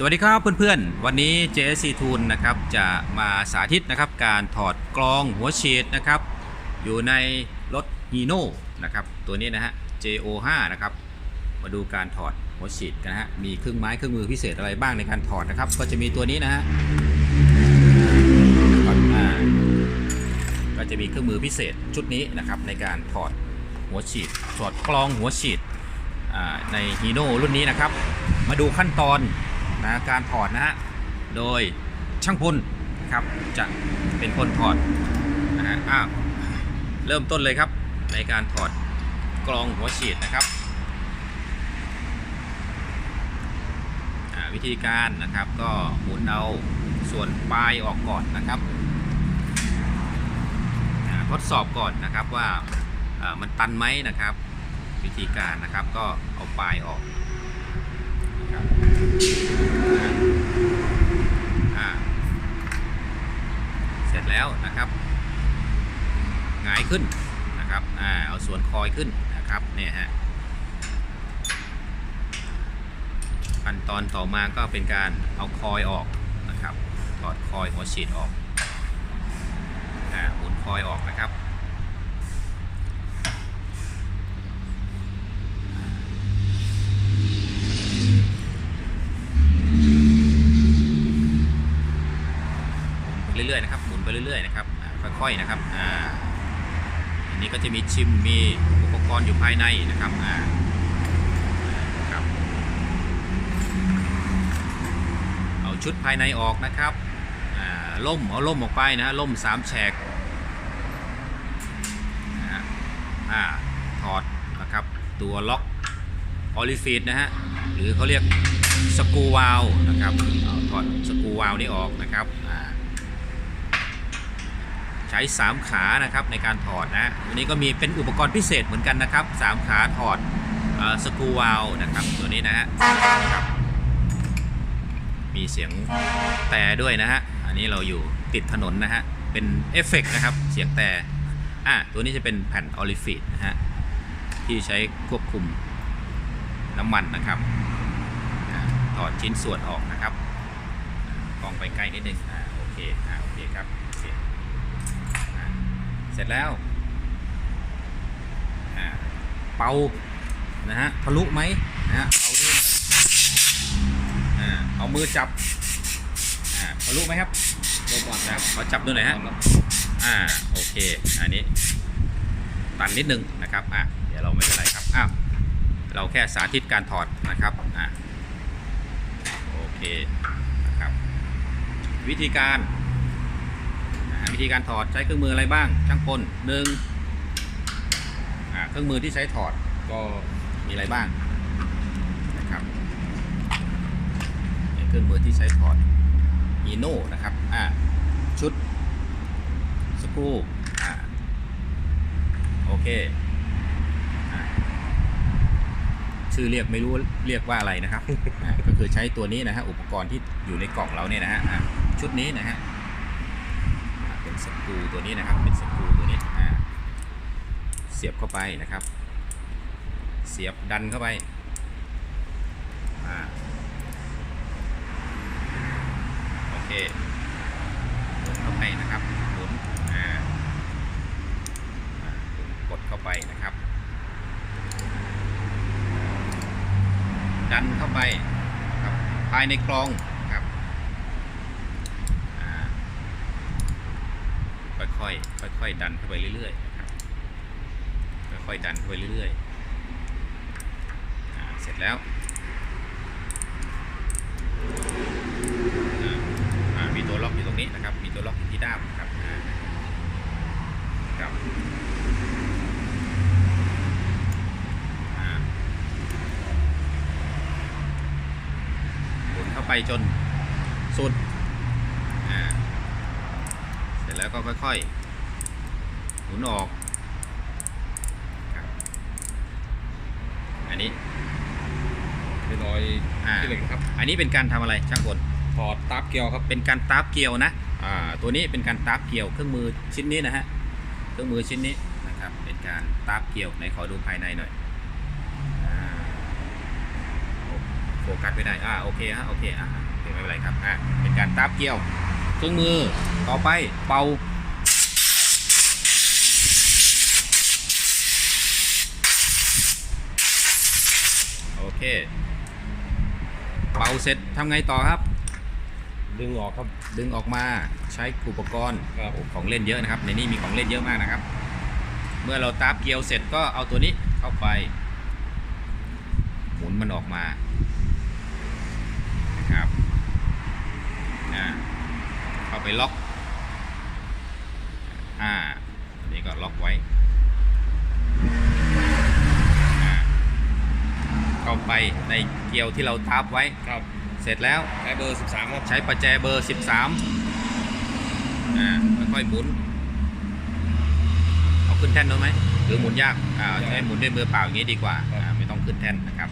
สวัสดีครับเพื่อนๆ วันนี้ JSC Tool นะครับจะมาสาธิตนะครับการถอดกรองหัวฉีดนะครับอยู่ในรถ Hino นะครับตัวนี้นะฮะ JO5 นะครับมาดูการถอดหัวฉีดกันนะฮะมีเครื่องไม้เครื่องมือพิเศษอะไรบ้างในการถอดนะครับก็จะมีตัวนี้นะฮะก็จะมีเครื่องมือพิเศษชุดนี้นะครับในการถอดหัวฉีดถอดกรองหัวฉีดใน Hino รุ่นนี้นะครับมาดูขั้นตอน นะการถอดนะฮะโดยช่างพลนครับจะเป็นคนถอดนะฮะอ้าวเริ่มต้นเลยครับในการถอดกรองหัวฉีดนะครับวิธีการนะครับก็หมุนเอาส่วนปลายออกก่อนนะครับทดสอบก่อนนะครับว่ามันตันไหมนะครับ วิธีการนะครับก็เอาปลายออก ครับเสร็จแล้วนะครับหงายขึ้นนะครับอ่าเอาส่วนคอยขึ้นนะครับเนี่ยฮะขั้นตอนต่อมาก็เป็นการเอาคอยออกนะครับถอดคอยหัวฉีดออกอ่าหมุนคอยออกนะครับ หมุนไปเรื่อยๆนะครับหมุนไปเรื่ อยๆนะครับอ่าค่อยๆนะครับอ่าอันนี้ก็จะมีชิมมีอุปกรณ์อยู่ภายในนะครับอ่าครับ เอาชุดภายในออกนะครับอ่าล่มเอาล่มออกไปนะล่มสามแฉกอ่าถอดนะครับตัวล็อกออลิฟีดนะฮะหรือเขาเรียกสกูวาลนะครับเอาถอดสกูวาลนี่ออกนะครับอ ใช้ 3 ขานะครับในการถอดนะวันนี้ก็มีเป็นอุปกรณ์พิเศษเหมือนกันนะครับ 3 ขาถอดสกรูวาลนะครับตัวนี้นะฮะมีเสียงแต่ด้วยนะฮะอันนี้เราอยู่ติดถนนนะฮะเป็นเอฟเฟกต์นะครับเสียงแต่อะตัวนี้จะเป็นแผ่นออลิฟีดนะฮะที่ใช้ควบคุมน้ำมันนะครับอะถอดชิ้นส่วนออกนะครับกองไปใกล้นิดนึงอ่าโอเคอ่าโอเคครับ สร็จแล้วอ่าเป่านะฮะทะลุไหมนะฮะเอาด้วยอ่าเอามือจับอ่าทะลุไหมครับลงก่อนนะครับขอจับดูหน่อยฮะอ่าโอเคอันนี้ตันนิดนึงนะครับอะเดี๋ยวเราไม่เป็นไรครับอ้าวเราแค่สาธิตการถอดนะครับอ่าโอเคนะครับวิธีการอ่า วิธีการถอดใช้เครื่องมืออะไรบ้าง ช่างพลหนึ่งเครื่องมือที่ใช้ถอดก็มีอะไรบ้างนะครับเครื่องมือที่ใช้ถอดฮีโน่นะครับอ่าชุดสกรูอ่าโอเคชื่อเรียกไม่รู้เรียกว่าอะไรนะครับอ่าก็คือใช้ตัวนี้นะฮะอุปกรณ์ที่อยู่ในกล่องเราเนี่ยนะฮะชุดนี้นะฮะ เป็นสกรูตัวนี้นะครับ เป็นสกรูตัวนี้อ่าเสียบเข้าไปนะครับ เสียบดันเข้าไปอ่าโอเคหมุนเข้าไปนะครับหมุนอ่ากดเข้าไปนะครับ ดันเข้าไปครับภายในกรองนะครับอ่า ค่ อยๆค่อยๆดันเข้าไปเรื่อยๆนะครับค่อยๆดันเข้าไปเรื่อยๆเสร็จแล้วมีตัวล็อกอยู่ตรงนี้นะครับ มีตัวล็อกอยู่ที่ด้ามครับครับหมุนเข้าไปจนสุดอ่า เสร็จแล้วก็ ค่อยๆหมุนออกครับอันนี้เป็นรอยอ่าที่เหล็กครับ อันนี้เป็นการทำอะไรช่างกลถอดตับเกลียวครับ เป็นการตาร์ฟเกลียวนะอ่าตัวนี้เป็นการตาร์ฟเกลียวเครื่องมือชิ้นนี้นะฮะ เครื่องมือชิ้นนี้นะครับ เป็นการตาร์ฟเกลียวไหนขอดูภายในหน่อยอ่าโอเคฟกัสไม่ได้ อ่าโอเคฮะ โอเค อ่าโอเคไม่เป็นไรครับ อ่าเป็นการตาบเกี่ยว เครื่องมือ ต่อไปเป่า โอ เคเป่าเสร็จทำไงต่อครับ ดึงออกครับ ดึงออกมาใช้อุปกรณ์ครับโอ้ของเล่นเยอะนะครับ ในนี้มีของเล่นเยอะมากนะครับ เมื่อเราตาบเกลียวเสร็จก็เอาตัวนี้เข้าไป หมุนมันออกมานะครับอ่าเข้าไปล็อกอ่าอันนี้ก็ล็อกไว้อ่าเข้า ไปในเกลียวที่เราตาบไว้ ครับเสร็จแล้วใช้เบอร์ 13ครับใช้ประแจเบอร์ 13อ่าค่อยๆหมุนเอาขึ้นแท่นได้ไหมหรือหมุนยากอ่าใช้หมุนด้วยมือเปล่าอย่างนี้ดีกว่าอ่าไม่ต้องขึ้นแท่นนะครับ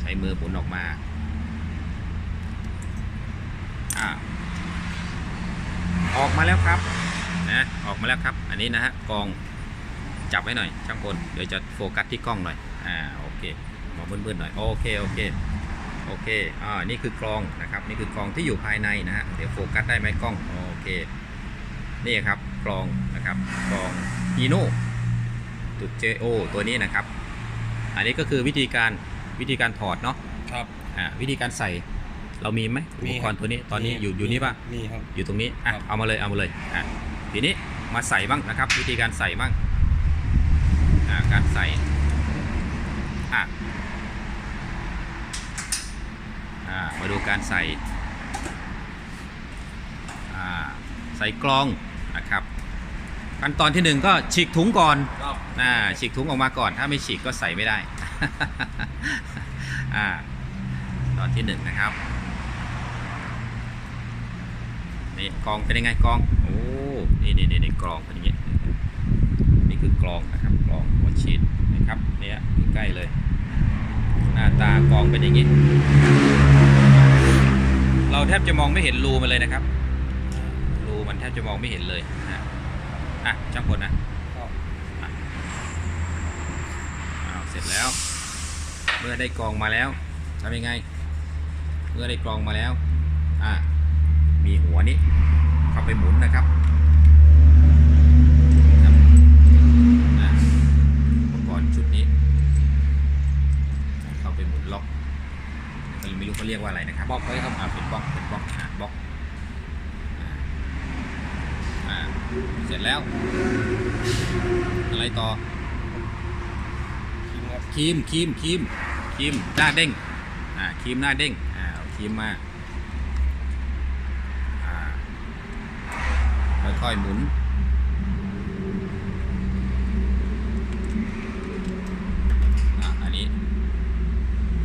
ใช้มือหมุนออกมาอ่าออกมาแล้วครับนะออกมาแล้วครับ อันนี้นะฮะกองจับไว้หน่อยช่างพลเดี๋ยวจะโฟกัสที่กล้องหน่อยอ่าโอเค มองมืดๆหน่อยโอเคโอเคโอเคอ่านี่คือกลองนะครับนี่คือกลองที่อยู่ภายในนะฮะเดี๋ยวโฟกัสได้ไหมกล้องโอเคนี่ครับกลองนะครับกลองฮีโน่จุด JO ตัวนี้นะครับ อันนี้ก็คือวิธีการวิธีการถอดเนาะครับอ่าวิธีการใส่เรามีไหมอุมีปคกรัรบณ์ตัวนี้ตอนนี้อยู่อยู่นี่ปะมีครับอยู่ตรงนี้อะครับเอามาเลยเอามาเลยอะทีนี้มาใส่บ้างนะครับ วิธีการใส่บ้างอ่าการใส่อะ อ่า มา ดูการใส่อ่าใส่กลองนะครับ ขั้นตอนที่หนึ่งก็ฉีกถุงก่อนครับอ่าฉีกถุงออกมาก่อนถ้าไม่ฉีกก็ใส่ไม่ได้อ่าตอนที่หนึ่งนะครับนี่กรองเป็นยังไงกรองโอ้นี่นี่นี่นี่กรองเป็นอย่างนี้นี่คือกรองนะครับกรองหัวฉีดนะครับเนี่ยใกล้ๆเลย หน้าตากรองเป็นอย่างนี้ เราแทบจะมองไม่เห็นรูมันเลยนะครับ รูมันแทบจะมองไม่เห็นเลยนะอะช่างพลนะเอาเสร็จแล้ว เมื่อได้กรองมาแล้วทำยังไง เมื่อได้กรองมาแล้วอะมีหัวนี้เข้าไปหมุนนะครับอ่าอุปกรณ์ชุดนี้ เข้าไปหมุนล็อกไม่รู้ เขาเรียกว่าอะไรนะครับบอกไว้ครับอ่าเป็นบล็อกเป็นบล็อกอ่าบล็อกอ่าอ่าเสร็จแล้ว อะไรต่อคิงครับครีมครีมครีมครีมหน้าเด้งอ่าครีมหน้าเด้งอ่าเอาครีมมาอ่าค่อยๆหมุนอะอันนี้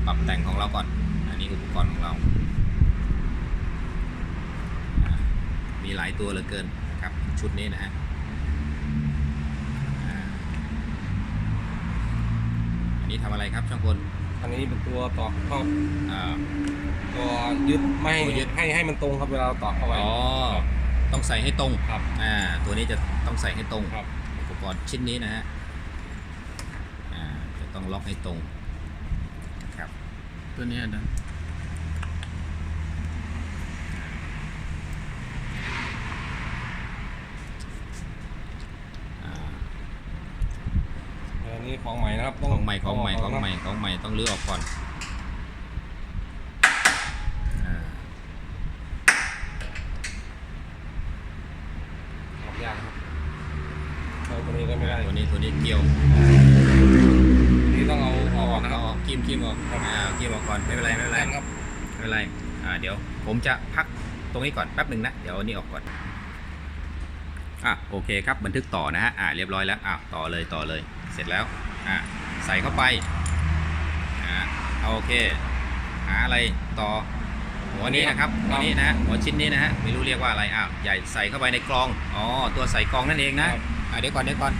ปรับแต่งของเราก่อน อันนี้อุปกรณ์ของเราอ่ามี หลายตัวเหลือเกินนะครับชุดนี้นะฮะอ่าอันนี้ทำอะไรครับช่างพลอันนี้เป็นตัวต่อเข้าอ่า ตัวยึดไม่ให้ตัวยึด ให้ให้มันตรงครับเวลาเราต่อเข้าไป อ๋อต้องใส่ให้ตรงครับ อ่าตัวนี้จะต้องใส่ให้ตรง ครับอุปกรณ์ชิ้นนี้นะฮะอ่าจะต้องล็อกให้ตรงครับตัวนี้นะ อ่า อั นนี้ของใหม่นะครับต้ของใหม่ของใหม่เาของใหม่ของใหม่ต้องรื้อออกก่อนอ่าออกยากครับเอาตัวนี้ก็ไม่ได้ตัวนี้ตัวนี้เกี่ยวอันนี้ต้องเอาออกนะคเอารับ ออกกิ้มกิ้มออกครับ อ่ากิ้มออกก่อนไม่เป็นไรไม่เป็นไรครับไม่เป็นไรอ่าเดี๋ยวผมจะพักตรงนี้ก่อนแป๊บหนึ่งนะเดี๋ยวอันนี้ออกก่อนอะโอเคครับบันทึกต่อนะฮะอ่าเรียบร้อยแล้วอ่าต่อเลยต่อเลย เสร็จแล้วอ่าใส่เข้าไปอ่าเอาโอเค หาอะไรต่อหัวนี้นะครับหัวนี้นะฮะหัวชิ้นนี้นะฮะไม่รู้เรียกว่าอะไรอ่าใหญ่ใส่เข้าไปในกรองอ๋อตัวใส่กรองนั่นเองนะครับอ่าเดี๋ยวก่อนเดี๋ยวก่อน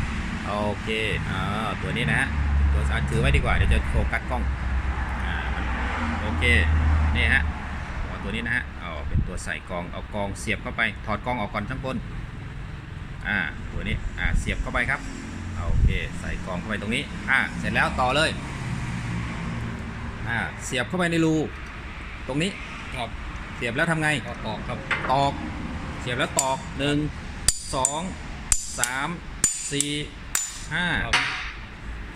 โอเคอ่าตัวนี้นะฮะตัวอะถือไว้ดีกว่าเดี๋ยวจะโฟกัสกล้องอ่าโอเคนี่ฮะหัวตัวนี้นะฮะเอาเป็นตัวใส่กรองเอากรองเสียบเข้าไปถอดกรองออกก่อนข้างบนอ่าตัวนี้อ่าเสียบเข้าไปครับเอา โอเคใส่กรองเข้าไปตรงนี้อ่าเสร็จแล้วต่อเลยอ่าเสียบเข้าไปในรูตรงนี้ครับเสียบแล้วทำไงก็ออกครับตอก เสียบแล้วตอกหนึ่งสองสามสี่ห้าครับ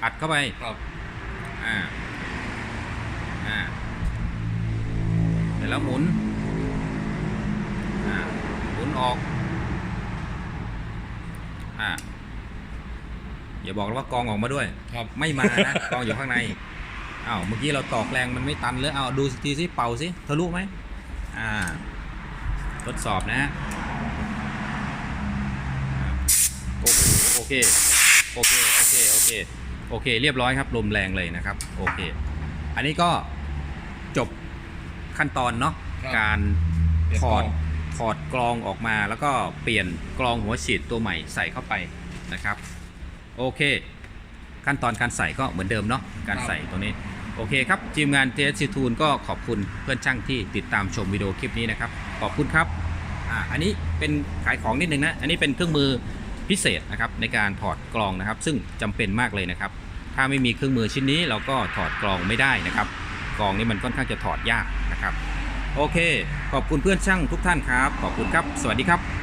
อัดเข้าไปครับอ่าอ่าเสร็จแล้วหมุนอ่าหมุนออกอ่า อย่าบอกนะว่ากองออกมาด้วย ครับ ไม่มานะ กองอยู่ข้างในอ้าวเมื่อกี้เราตอกแรงมันไม่ตันเลยเอาดูทีสิเป่าสิทะลุไหมอ่า ทดสอบนะฮะอ่าโอ้โหโอเคโอเคโอเคโอเคโอเค เรียบร้อยครับลมแรงเลยนะครับโอเค อันนี้ก็จบขั้นตอนเนาะครับ การเปลี่ยนถอดกล้องถอดกรองออกมาแล้วก็เปลี่ยนกรองหัวฉีดตัวใหม่ใส่เข้าไปนะครับ โอเค ขั้นตอนการใส่ก็เหมือนเดิมเนาะการใส่ตรงนี้ โอเคครับ ทีมงาน TSC Tool ก็ขอบคุณเพื่อนช่างที่ติดตามชมวิดีโอคลิปนี้นะครับ ขอบคุณครับอ่าอันนี้เป็นขายของนิดนึงนะ อันนี้เป็นเครื่องมือพิเศษนะครับในการถอดกรองนะครับ ซึ่งจำเป็นมากเลยนะครับ ถ้าไม่มีเครื่องมือชิ้นนี้เราก็ถอดกรองไม่ได้นะครับกรองนี้มันค่อนข้างจะถอดยากนะครับ โอเค ขอบคุณเพื่อนช่างทุกท่านครับ ขอบคุณครับ สวัสดีครับ